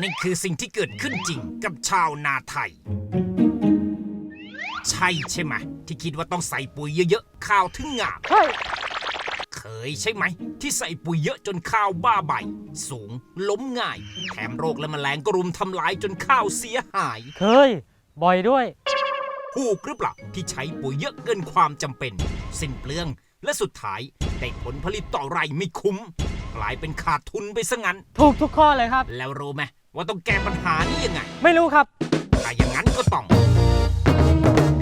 นี่คือสิ่งที่เกิดขึ้นจริงกับชาวนาไทย ใช่ใช่ไหม ที่คิดว่าต้องใส่ปุ๋ยเยอะๆข้าวถึงงามใช่เคยใช่ไหม ที่ใส่ปุ๋ยเยอะจนข้าวบ้าใบ สูงล้มง่าย แถมโรคและแมลงก็รุมทำลายจนข้าวเสียหาย เคย บ่อยด้วย ถูกหรือเปล่าที่ใช้ปุ๋ยเยอะเกินความจำเป็น สิ้นเปลืองและสุดท้ายได้ผลผลิตต่อไร่ไม่คุ้ม กลายเป็นขาดทุนไปซะงั้น ถูกทุกข้อเลยครับ แล้วรู้ไหม ว่าต้องแก้ปัญหานี้ยังไงไม่รู้ครับ ถ้าอย่างนั้นก็ต้อง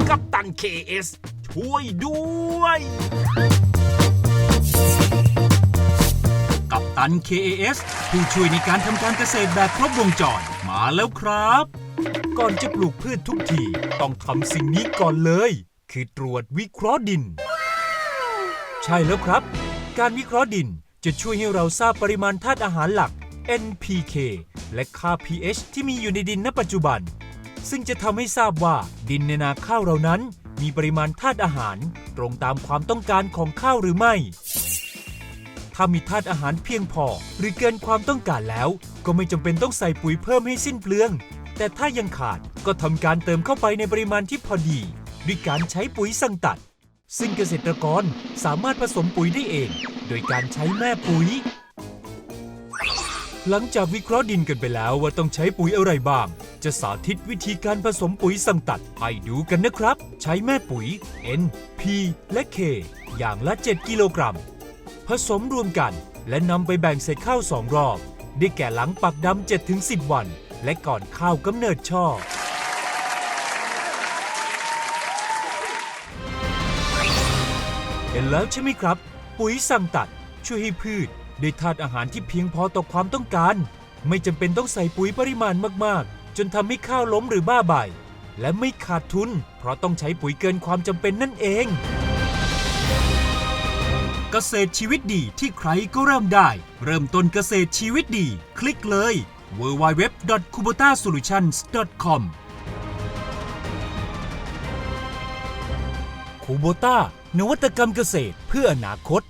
กัปตัน KS ช่วยด้วย กับตัน KAS ผู้ช่วยในการทำการเกษตรแบบครบวงจรมาแล้วครับ ก่อนจะปลูกพืชทุกที ต้องทำสิ่งนี้ก่อนเลย คือตรวจวิเคราะห์ดิน ใช่แล้วครับ การวิเคราะห์ดินจะช่วยให้เราทราบปริมาณธาตุอาหารหลัก NPK และค่า pH ที่มีอยู่ในดินณปัจจุบัน ซึ่งจะทำให้ทราบว่าดินในนาข้าวเรานั้น มีปริมาณธาตุอาหารตรงตามความต้องการของข้าวหรือไม่ ถ้ามีธาตุอาหารเพียงพอ หรือเกินความต้องการแล้ว ก็ไม่จำเป็นต้องใส่ปุ๋ยเพิ่มให้สิ้นเปลือง แต่ถ้ายังขาดก็ทำการเติมเข้าไปในปริมาณที่พอดี ด้วยการใช้ปุ๋ยสั่งตัด ซึ่งเกษตรกรสามารถผสมปุ๋ยได้เอง โดยการใช้แม่ปุ๋ย หลังจากวิเคราะห์ดินกันไปแล้วว่าต้องใช้ปุ๋ยอะไรบ้าง จะสาธิตวิธีการผสมปุ๋ยสังตัดให้ดูกันนะครับ ใช้แม่ปุ๋ย N P และ K อย่างละ 7 กิโลกรัม ผสมรวมกันและนำไปแบ่งใส่ข้าวสองรอบ ได้แก่หลังปักดำ7ถึง10 วัน และก่อนข้าวกำเนิดช่อเห็นแล้วใช่ไหมครับ ปุ๋ยสั่งตัดช่วยให้พืช ได้ธาตุอาหารที่เพียงพอต่อความต้องการ ไม่จำเป็นต้องใส่ปุ๋ยปริมาณมากๆ จนทำให้ข้าวล้มหรือบ้าใบและไม่ขาดทุน เพราะต้องใช้ปุ๋ยเกินความจำเป็นนั่นเอง เกษตรชีวิตดีที่ใครก็เริ่มได้ เริ่มต้นเกษตรชีวิตดี คลิกเลย www.kubotasolutions.com คูโบต้านวัตกรรมเกษตรเพื่ออนาคต